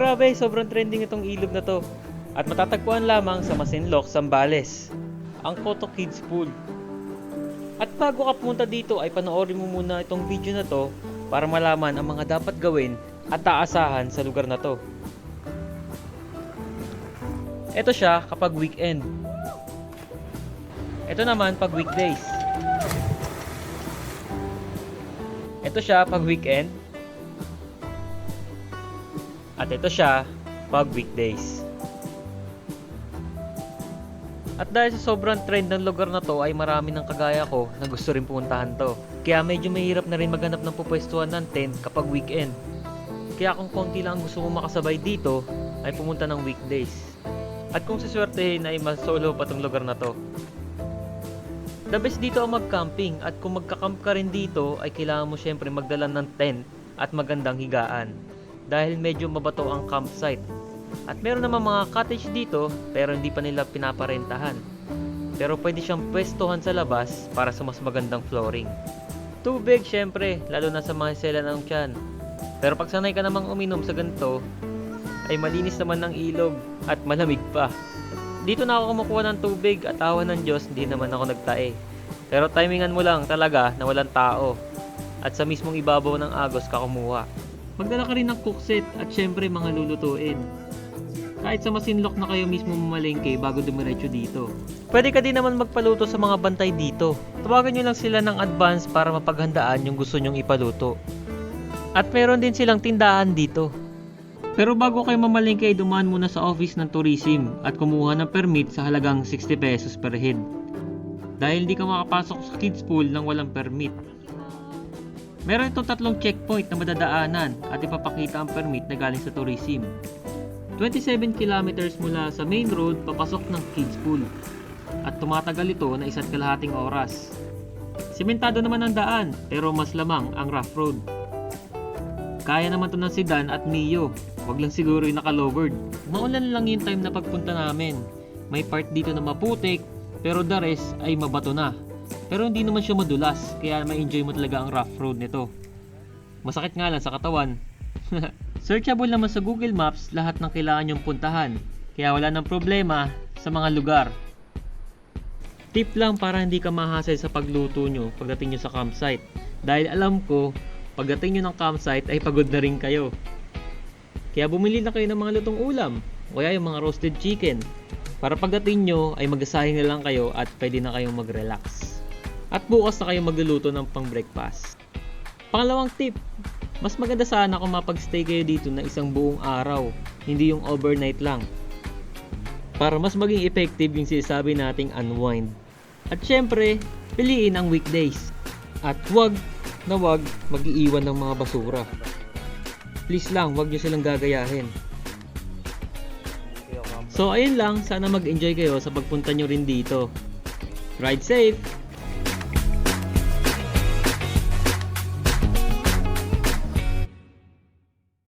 Grabe, sobrang trending itong ilog na to. At matatagpuan lamang sa Masinloc, Zambales. Ang Koto Kids Pool. At bago ka pumunta dito ay panoorin mo muna itong video na to para malaman ang mga dapat gawin at taasahan sa lugar na to. Ito siya kapag weekend. Ito naman pag weekdays. Ito siya pag weekend. At ito siya pag weekdays. At dahil sa sobrang trend ng lugar na to ay marami ng kagaya ko na gusto rin pumuntahan to. Kaya medyo mahirap na rin maghanap ng pupwestuhan ng tent kapag weekend. Kaya kung konti lang ang gusto mo makasabay dito, ay pumunta ng weekdays. At kung siswertehin ay mas solo pa tong lugar na to. The best dito ang mag-camping at kung magka-camp ka rin dito ay kailangan mo syempre magdala ng tent at magandang higaan dahil medyo mabato ang campsite. At meron naman mga cottage dito pero hindi pa nila pinaparentahan. Pero pwede siyang pwestuhan sa labas para sa mas magandang flooring. Tubig syempre, lalo na sa mga sela ng tiyan. Pero pag sanay ka namang uminom sa ganito, ay malinis naman ng ilog at malamig pa. Dito na ako kumukuha ng tubig at awa ng Diyos, hindi naman ako nagtae. Pero timingan mo lang talaga na walang tao. At sa mismong ibabaw ng agos ka kumuha. Magdala ka rin ng cookset at syempre mga lulutuin. Kahit sa masinlok na kayo mismo mamalengke bago dumiretso dito. Pwede ka din naman magpaluto sa mga bantay dito. Tawagan nyo lang sila ng advance para mapaghandaan yung gusto nyong ipaluto. At meron din silang tindahan dito. Pero bago kayo mamalengke dumaan muna sa office ng tourism at kumuha ng permit sa halagang 60 pesos per head. Dahil di ka makapasok sa kids pool nang walang permit. Meron itong tatlong checkpoint na madadaanan at ipapakita ang permit na galing sa tourism. 27 kilometers mula sa main road papasok ng kids pool. At tumatagal ito na isa't kalahating oras. Simentado naman ang daan pero mas lamang ang rough road. Kaya naman to ng sedan at Mio. Wag lang siguro yung naka-lowered. Maulan lang yung time na pagpunta namin. May part dito na maputik, pero the rest ay mabato na. Pero hindi naman siya madulas, kaya ma-enjoy mo talaga ang rough road nito. Masakit nga lang sa katawan. Searchable naman sa Google Maps lahat ng kailangan nyong puntahan, kaya wala nang problema sa mga lugar. Tip lang para hindi ka mahasel sa pagluto nyo pagdating nyo sa campsite. Dahil alam ko, pagdating nyo ng campsite ay pagod na rin kayo. Kaya bumili na kayo ng mga lutong ulam, o kaya yung mga roasted chicken. Para pagdating nyo ay magasahing na lang kayo at pwede na kayong mag-relax. At bukas na kayo magluluto ng pang breakfast. Pangalawang tip, mas maganda sana kung mapagstay kayo dito na isang buong araw, hindi yung overnight lang. Para mas maging effective yung sinasabi nating unwind. At syempre, piliin ang weekdays. At wag na wag mag-iiwan ng mga basura. Please lang, wag nyo silang gagayahin. So ayun lang, sana mag-enjoy kayo sa pagpunta nyo rin dito. Ride safe!